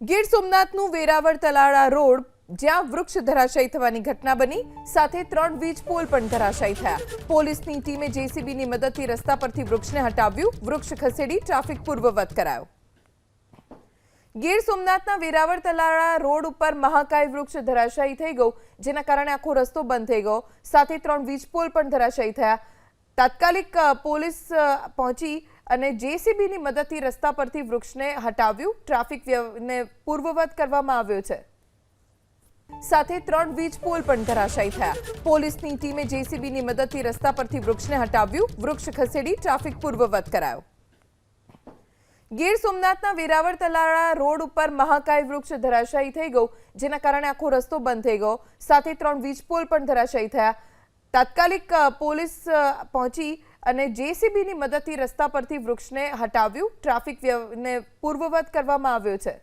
Gir સોમનાથનું Veraval Talala road જ્યાં વૃક્ષ ધરાશાયી થવાની ઘટના બની સાથે ત્રણ વીજ પોલ પણ ધરાશાયી થયા પોલીસની ટીમે જેસીબીની મદદથી રસ્તા પરથી વૃક્ષને હટાવ્યું વૃક્ષ ખસેડી ટ્રાફિક પૂર્વવત કરાયો ગીર સોમનાથના વેરાવળ તલાળા રોડ ઉપર મહાકાય વૃક્ષ ધરાશાયી થઈ ગયું જેના કારણે આખો રસ્તો બંધ થઈ ગયો સાથે ત્રણ વીજ પોલ પણ ધરાશાયી થયા તાત્કાલિક અ, પોલીસ અ, પહોંચી અને જેસીબીની મદદથી રસ્તા પરથી વૃક્ષને હટાવ્યું. ટ્રાફિક વ્યવને પૂર્વવત કરવામાં આવ્યો છે. સાથે ત્રણ વીજ પોલ પણ ધરાશાયી થયા. પોલીસની ટીમે જેસીબીની મદદથી રસ્તા પરથી વૃક્ષને હટાવ્યું. વૃક્ષ ખસેડી ટ્રાફિક પૂર્વવત કરાયો. ગીર સોમનાથના વેરાવળ તલાળા રોડ ઉપર મહાકાય વૃક્ષ ધરાશાયી થઈ ગયું, જેના કારણે આખો રસ્તો બંધ થઈ ગયો. સાથે ત્રણ વીજ પોલ પણ ધરાશાયી થયા. તાત્કાલિક પોલીસ પહોંચી અને જેસીબીની મદદથી રસ્તા પરથી વૃક્ષને હટાવ્યું. ટ્રાફિક પૂર્વવત કરવામાં આવ્યો છે.